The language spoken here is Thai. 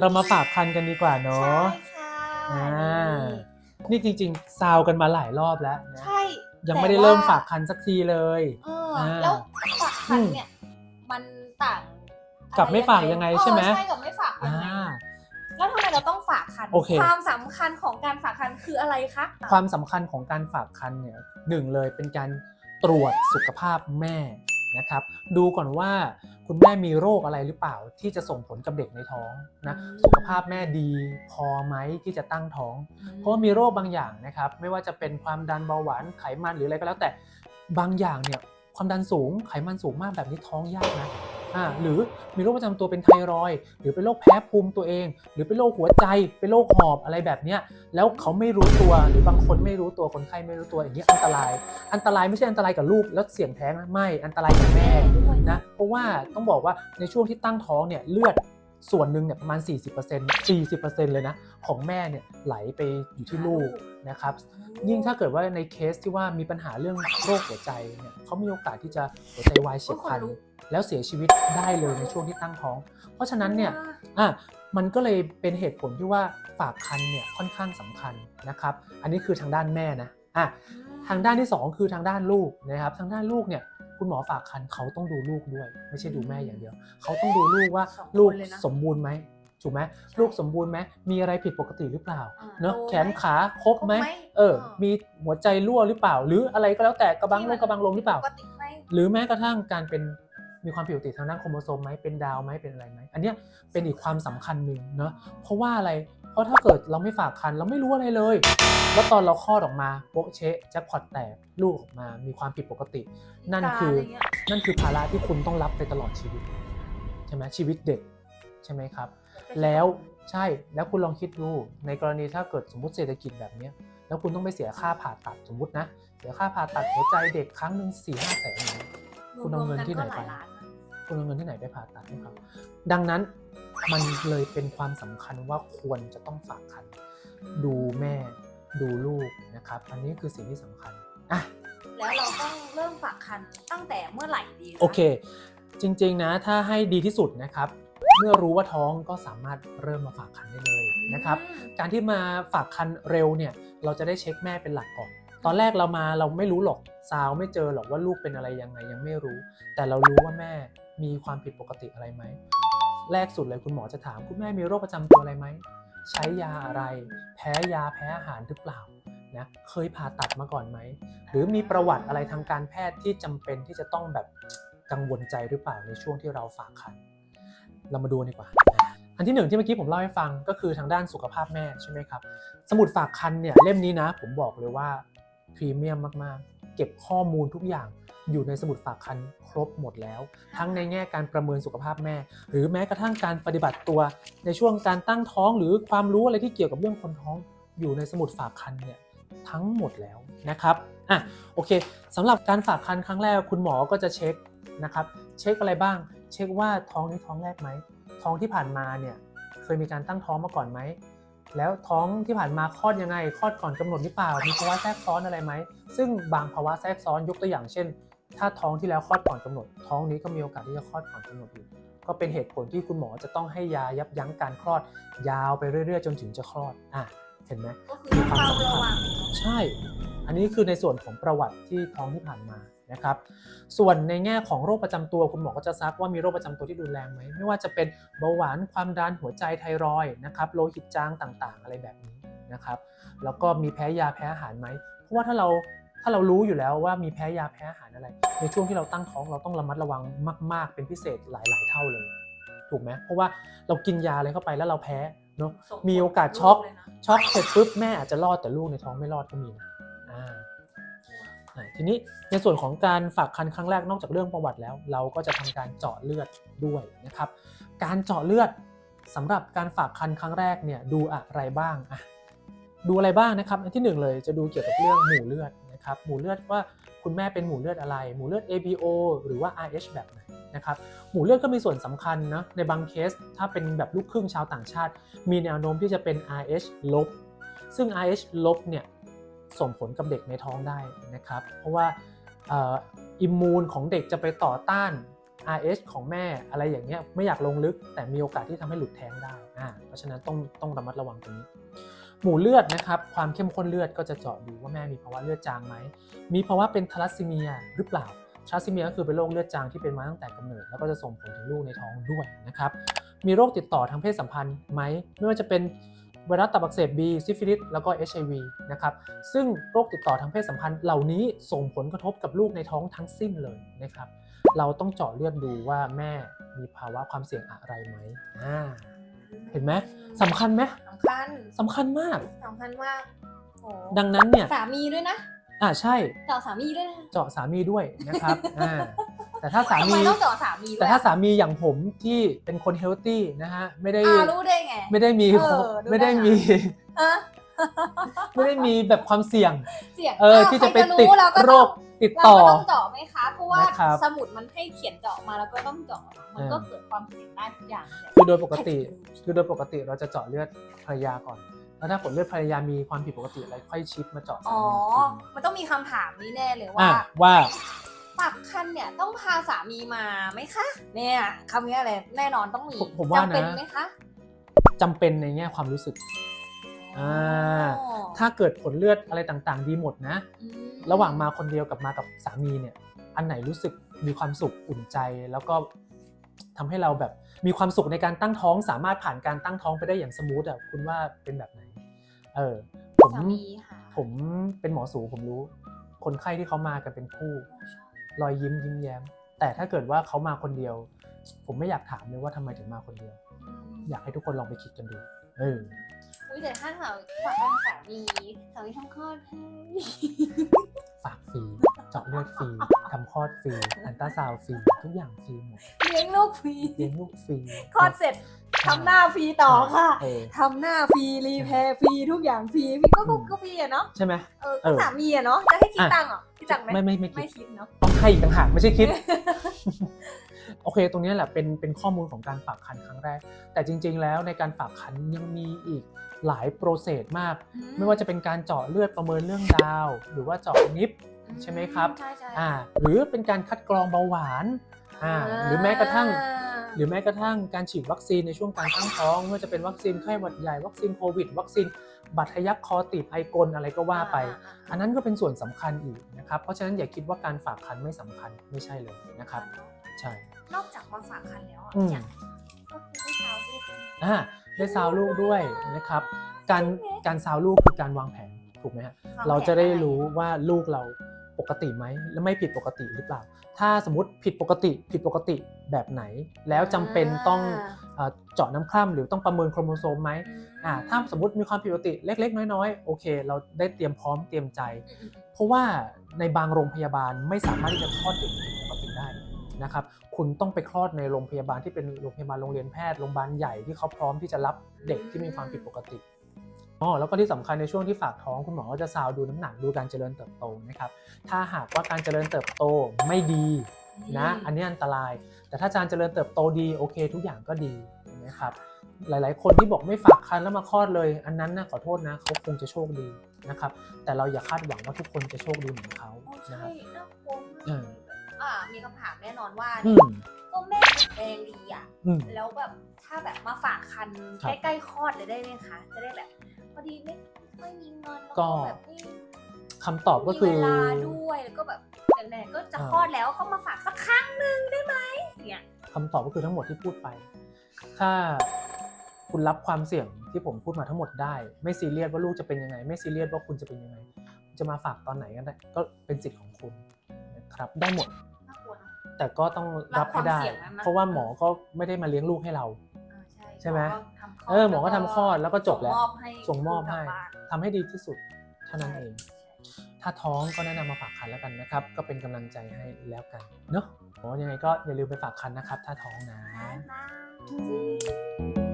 เรามาฝากคันกันดีกว่าเนาะใช่ค่ะอ่านี่จริงๆซาวกันมาหลายรอบแล้วนะใช่ ยังไม่ได้เริ่มฝากคันสักทีเลย เอออ่าแล้วฝากคันเนี่ยมันต่างกับไม่ฝากยังไงใช่ไหม เออใช่กับไม่ฝากยัอ่างไงแล้วทำไมเราต้องฝากคันโอเค ความสำคัญของการฝากคันคืออะไรคะความสำคัญของการฝากคันเนี่ยหนึ่งเลยเป็นการตรวจสุขภาพแม่ นะครับ ดูก่อนว่าคุณแม่มีโรคอะไรหรือเปล่าที่จะส่งผลกับเด็กในท้องนะสุขภาพแม่ดีพอไหมที่จะตั้งท้อง เพราะว่ามีโรคบางอย่างนะครับ ไม่ว่าจะเป็นความดันเบาหวานไขมันหรืออะไรก็แล้วแต่บางอย่างเนี่ยความดันสูงไขมันสูงมากแบบนี้ท้องยากนะอ่า หรือมีโรคประจำตัวเป็นไทรอยด์หรือเป็นโรคแพ้ภูมิตัวเอง หรือเป็นโรคหัวใจ เป็นโรคหอบอะไรแบบเนี้ยแล้วเขาไม่รู้ตัวหรือบางคนไม่รู้ตัวคนไข้ไม่รู้ตัวอย่างนี้ยอันตราย อันตรายไม่ใช่อันตรายกับลูกแล้วเสี่ยงแท้งนะไม่อันตรายกับแม่ด้วยนะเพราะว่าต้องบอกว่าในช่วงที่ตั้งท้องเนี่ยเลือด ส่วนหนึ่งเนี่ยประมาณ 40% 40%เลยนะ ของแม่เนี่ยไหลไปอยู่ที่ลูกนะครับ ยิ่งถ้าเกิดว่าในเคสที่ว่ามีปัญหาเรื่องโรคหัวใจเนี่ยเขามีโอกาสที่จะหัวใจวายเฉียบพลันแล้วเสียชีวิตได้เลยในช่วงที่ตั้งท้อง เพราะฉะนั้นเนี่ยอะมันก็เลยเป็นเหตุผลที่ว่าฝากคันเนี่ยค่อนข้างสำคัญนะครับ อันนี้คือทางด้านแม่นะอะทางด้านที่สองคือทางด้านลูกนะครับ ทางด้านลูกเนี่ย คุณหมอฝากคันเขาต้องดูลูกด้วย ไม่ใช่ดูแม่อย่างเดียว เขาต้องดูลูกว่าสองคนลูกเลยนะสมบูรณ์ไหมถูกไหมลูกสมบูรณ์ไหมมีอะไรผิดปกติหรือเปล่าอ่าเนอะโตไหมแขนขาครบไหมครบไหมเออ เออ มีหัวใจรั่วหรือเปล่า หรืออะไรก็แล้วแต่กระบังลที่มังนกระบังลงหรือเปล่า ปกติไหม หรือแม้กระทั่งการเป็น มีความผิดปกติทางด้านโครโมโซมไหมเป็นดาวไหมเป็นอะไรไหมอันเนี้ยเป็นอีกความสำคัญหนึ่งเนาะเพราะว่าอะไรเพราะถ้าเกิดเราไม่ฝากคันเราไม่รู้อะไรเลย แล้วตอนเราคลอดออกมาโป๊ะเชะแจ็คพอตแตกลูกออกมามีความผิดปกติ นั่นคือพิการะไรเงี้ยนั่นคือภาระที่คุณต้องรับไปตลอดชีวิตใช่ไหมชีวิตเด็กใช่ไหมครับ แล้วใช่แล้วคุณลองคิดดูในกรณีถ้าเกิดสมมติเศรษฐกิจแบบเนี้ยแล้วคุณต้องไปเสียค่าผ่าตัดสมมตินะ เสียค่าผ่าตัดหัวใจเด็กครั้งหนึ่งสี่ห้าแสนอย่างเงี้ยคุณเอาเงินที่ไหนไป คุณเอาเงินที่ไหนไปผ่าตัดให้เขาดังนั้นมันเลยเป็นความสำคัญว่าควรจะต้องฝากคันดูแม่ดูลูกนะครับ อันนี้คือสิ่งที่สำคัญอะแล้วเราต้องเริ่มฝากคันตั้งแต่เมื่อไหร่ดีะโอเค จริงๆนะถ้าให้ดีที่สุดนะครับเมื่อรู้ว่าท้องก็สามารถเริ่มมาฝากคันได้เลยนะครับอืมการที่มาฝากคันเร็วเนี่ยเราจะได้เช็คแม่เป็นหลักก่อน ตอนแรกเรามาเราไม่รู้หรอกซาวไม่เจอหรอกว่าลูกเป็นอะไรยังไงยังไม่รู้ แต่เรารู้ว่าแม่ มีความผิดปกติอะไรไหม แรกสุดเลยคุณหมอจะถามคุณแม่มีโรคประจำตัวอะไรไหม ใช้ยาอะไร แพ้ยาแพ้อาหารหรือเปล่านะเคยผ่าตัดมาก่อนไหม หรือมีประวัติอะไรทางการแพทย์ที่จำเป็นที่จะต้องแบบกังวลใจหรือเปล่าในช่วงที่เราฝากคันเรามาดูดีกว่า อันที่หนึ่งที่เมื่อกี้ผมเล่าให้ฟังก็คือทางด้านสุขภาพแม่ใช่ไหมครับ สมุดฝากคันเนี่ยเล่มนี้นะ ผมบอกเลยว่าพรีเมียมมากๆ เก็บข้อมูลทุกอย่าง อยู่ในสมุดฝากคันครบหมดแล้ว ทั้งในแง่การประเมินสุขภาพแม่ หรือแม้กระทั่งการปฏิบัติตัวในช่วงการตั้งท้องหรือความรู้อะไรที่เกี่ยวกับเรื่องคนท้อง อยู่ในสมุดฝากคันเนี่ยทั้งหมดแล้วนะครับอะโอเคสำหรับการฝากคันครั้งแรกคุณหมอก็จะเช็คนะครับเช็คอะไรบ้าง เช็คว่าท้องนี้ท้องแรกไหมท้องที่ผ่านมาเนี่ยเคยมีการตั้งท้องมาก่อนไหมแล้วท้องที่ผ่านมาคลอดยังไงคลอดก่อนกำหนดหรือเปล่า มีภาวะแทรกซ้อนอะไรไหม ซึ่งบางภาวะแทรกซ้อนยกตัวอย่างเช่น ถ้าท้องที่แล้วคลอดก่อนกำหนด ท้องนี้ก็มีโอกาสที่จะคลอดก่อนกำหนดอีกก็เป็นเหตุผลที่คุณหมอจะต้องให้ยายับยั้งการคลอด ยาวไปเรื่อยๆ จนถึงจะคลอดอะเห็นไหมก็คือต้องเฝ้าระวังใช่ อันนี้คือในส่วนของประวัติที่ท้องที่ผ่านมานะครับ ส่วนในแง่ของโรคประจำตัวคุณหมอก็จะซักว่ามีโรคประจำตัวที่รุนแรงไหมไม่ว่าจะเป็นเบาหวานความดันหัวใจไทรอยด์นะครับโลหิตจางต่างๆ อะไรแบบนี้นะครับ แล้วก็มีแพ้ยาแพ้อาหารไหมเพราะว่าถ้าเรา ถ้าเรารู้อยู่แล้วว่ามีแพ้ยาแพ้อาหารอะไร ในช่วงที่เราตั้งท้องเราต้องระมัดระวังมาก ๆ เป็นพิเศษหลาย ๆ เท่าเลย ถูกไหมเพราะว่าเรากินยาอะไรเข้าไปแล้วเราแพ้เนาะส่งผลมีโอกาสช็อกเลยนะช็อกเสร็จปุ๊บแม่อาจจะรอดแต่ลูกในท้องไม่รอดก็มีนะอ่าอ่าทีนี้ในส่วนของการฝากคันครั้งแรกนอกจากเรื่องประวัติแล้ว เราก็จะทำการเจาะเลือดด้วยนะครับ การเจาะเลือดสำหรับการฝากคันครั้งแรกเนี่ยดูอะไรบ้างอะดูอะไรบ้างนะครับ อันที่หนึ่งเลยจะดูเกี่ยวกับเรื่องหมู่เลือดนะ ครับหมู่เลือดว่าคุณแม่เป็นหมู่เลือดอะไร หมู่เลือด ABO หรือว่า RH แบบไหนนะครับหมู่เลือดก็มีส่วนสำคัญนะในบางเคส ถ้าเป็นแบบลูกครึ่งชาวต่างชาติ มีแนวโน้มที่จะเป็น RH ลบ ซึ่ง RH ลบเนี่ยส่งผลกับเด็กในท้องได้นะครับ เพราะว่าอิมมูนของเด็กจะไปต่อต้าน RH ของแม่อะไรอย่างเงี้ยไม่อยากลงลึกแต่มีโอกาสที่ทำให้หลุดแท้งได้อ่าเพราะฉะนั้นต้องต้องระมัดระวังตรงนี้ หมู่เลือดนะครับความเข้มข้นเลือดก็จะเจาะดูว่าแม่มีภาวะเลือดจางไหมมีภาวะเป็นทาลัสซีเมียหรือเปล่าทาลัสซีเมียก็คือเป็นโรคเลือดจางที่เป็นมาตั้งแต่กำเนิด แล้วก็จะส่งผลถึงลูกในท้องด้วยนะครับมีโรคติดต่อทางเพศสัมพันธ์ไหมไม่ว่าจะเป็นไวรัสตับอักเสบ B ซิฟิลิสแล้วก็ HIV นะครับซึ่งโรคติดต่อทางเพศสัมพันธ์เหล่านี้ส่งผลกระทบกับลูกในท้องทั้งสิ้นเลยนะครับเราต้องเจาะเลือดดูว่าแม่มีภาวะความเสี่ยงอะไรไหมอ่า เห็นไหมสำคัญไหมสำคัญสำคัญมากสำคัญมากโอ้ดังนั้นเนี่ยสามีด้วยนะอ่าใช่เจาะสามีด้วยนะเจาะสามีด้วยนะครับอ่าแต่ถ้าสาทำไมมีต้องเจาะสามีด้วยแต่ถ้าสามีอย่างผมที่เป็นคนเฮลตี้นะฮะไม่ได้อ่ารู้ได้ไงไม่ได้มีเออดูไม่ได้ได้นะมีฮะไม่ได้มีแบบความเสี่ยงเสี่ยงเออาวที่จะใคไปรู้ติดเราก็โรต้องค ติดเราต่อ ก็ต้องเจาะไหมคะ เพราะว่านะครับ สมุดมันให้เขียนเจาะมาแล้วก็ต้องเจาะ มันก็เออเกิดความเสี่ยงได้ทุกอย่างเลยคือโดยปกติใครจะรู้คือโดยปกติเราจะเจาะเลือดภรรยาก่อน แล้วถ้าผลเลือดภรรยามีความผิดปกติอะไรค่อยชิปมาเจาะสาอ๋อ มีอีกทีมันต้องมีคำถามนี้แน่เลยอะว่าว่าฝากคันเนี่ยต้องพาสามีมาไหมคะ เนี่ยคำนี้อะไรแน่นอนต้องมีผมผมว่านะ จำเป็นไหมคะจำเป็นในแง่ความรู้สึก อ่า อ๋อ ถ้าเกิดผลเลือดอะไรต่างๆ ดีหมดนะอืมระหว่างมาคนเดียวกับมากับสามีเนี่ย อันไหนรู้สึกมีความสุขอุ่นใจแล้วก็ทำให้เราแบบมีความสุขในการตั้งท้องสามารถผ่านการตั้งท้องไปได้อย่างสมูทอะคุณว่าเป็นแบบไหน เออผมสามีค่ะผมเป็นหมอสูผมรู้ คนไข้ที่เขามากันเป็นคู่ รอยยิ้มยิ้มแย้ม แต่ถ้าเกิดว่าเขามาคนเดียว ผมไม่อยากถามเลยว่าทำไมถึงมาคนเดียว อยากให้ทุกคนลองไปคิดกันดูเออ อุ้ยแต่ถ้าสาวฝากคันสามีสามีทำคลอดให้ฝากฟรีเจาะเลือดฟรีทำคลอดฟรีอันตราซาวด์ฟรีทุกอย่างฟรีหมดเลี้ยงลูกฟรีเลี้ยงลูกฟรีคลอดเสร็จทำหน้าฟรีต่อค่ะเออ ทำหน้าฟรีรีแพร์ฟรีทุกอย่างฟรีพี่ก็อืมก็ฟรีอะเนาะใช่ไหม เออเอก็อสามีอะเนาะจะให้คิดอะตังค์เหรอคิดตังค์ไหมไม่ไม่ไม่คิไม่ดคิดเนาะต้องให้อีกต่างหากไม่ใช่คิด โอเค ตรงนี้แหละเป็นเป็นข้อมูลของการฝากคันครั้งแรก แต่จริง ๆ แล้วในการฝากคันยังมีอีก หลายโปรเซสมาก ไม่ว่าจะเป็นการเจาะเลือดประเมินเรื่องดาว หรือว่าเจาะนิฟใช่ไหมครับใช่ใช่อ่าหรือเป็นการคัดกรองเบาหวานอ่าหรือแม้กระทั่ง หรือแม้กระทั่งการฉีดวัคซีนในช่วงการตั้งท้องไม่ว่าจะเป็นวัคซีนไข้หวัดใหญ่วัคซีนโควิด วัคซีนบาดทะยักคอตีบไอกลอะไรก็ว่าไป อันนั้นก็เป็นส่วนสำคัญอีกนะครับ เพราะฉะนั้นอย่าคิดว่าการฝากคันไม่สำคัญไม่ใช่เลยนะครับ ใช่ นอกจากมาฝากคันแล้วอะอืมเนี่ยก็คือได้เช้าด้วยกันอ่า ได้ซาวลูกด้วยนะครับ การการซาวลูกคือการวางแผนถูกไหมฮะวางเราจะได้แผนอรู้ว่าลูกเราปกติไหมและไม่ผิดปกติหรือเปล่า ถ้าสมมติผิดปกติผิดปกติแบบไหน แล้วจำเป็นต้องเอ่อเจาะน้ำคร่ำหรือต้องประเมินโครโมโซมไหมอ่าถ้าสมมติมีความผิดปกติเล็ก ๆ น้อยๆโอเค เราได้เตรียมพร้อมเตรียมใจอืมเพราะว่าในบางโรงพยาบาลไม่สามารถที่จะคลอดเด็กผิดปกติได้ นะครับ คุณต้องไปคลอดในโรงพยาบาลที่เป็นโรงพยาบาลโรงเรียนแพทย์โรงพยาบาลใหญ่ที่เขาพร้อมที่จะรับเด็กที่มีความผิดปกติอ๋อแล้วก็ที่สำคัญในช่วงที่ฝากท้องคุณหมอก็จะซาวดูน้ำหนักดูการเจริญเติบโตนะครับ ถ้าหากว่าการเจริญเติบโตไม่ดีนะอันนี้อันตราย แต่ถ้าการเจริญเติบโตดีโอเคทุกอย่างก็ดีนะครับหลาย ๆ คนที่บอกไม่ฝากคันแล้วมาคลอดเลย อันนั้นนะขอโทษนะเขาคงจะโชคดีนะครับ แต่เราอย่าคาดหวังว่าทุกคนจะโชคดีเหมือนเขาโอ้นะใช่ครับน่ากลัว มากเอออ่ามีคำถามแน่นอนว่าอืเนี่ยมก็แม่แข็งแรงดีอะอืม แล้วแบบถ้าแบบมาฝากคันครับใกล้ๆคลอดเลยได้ไหมคะ จะได้แบบพอดีไม่ไม่มีเงินแล้วก็ ก็แบบไม่คำตอบก็คือ มีเวลาด้วยแล้วก็แบบไหนๆก็จะอ่า คลอดแล้วก็มาฝากสักครั้งหนึ่งได้ไหมเนี่ยคำตอบก็คือทั้งหมดที่พูดไป ถ้าคุณรับความเสี่ยงที่ผมพูดมาทั้งหมดได้ ไม่ซีเรียสว่าลูกจะเป็นยังไง ไม่ซีเรียสว่าคุณจะเป็นยังไง จะมาฝากตอนไหนก็ได้ก็เป็นสิทธิ์ของคุณนะครับได้หมด แต่ก็ต้องรับให้ได้รับความเสี่ยงนั้นนะเพราะว่าหมอก็ไม่ได้มาเลี้ยงลูกให้เราอ่าใช่ใช่ไหมก็ทำคลดเออหมอก็ทำคลอดแล้วก็จบแล้วส่งมอบให้ส่งมอบกลัให้บ้านทำให้ดีที่สุดเท่านั้นเองใช่ถ้าท้องก็แนะนำมาฝากคันแล้วกันนะครับ ก็เป็นกำลังใจให้แล้วกันเนาะโอ้ยังไงก็อย่าลืมไปฝากคันนะครับ ถ้าท้องนะบ๊ายบาย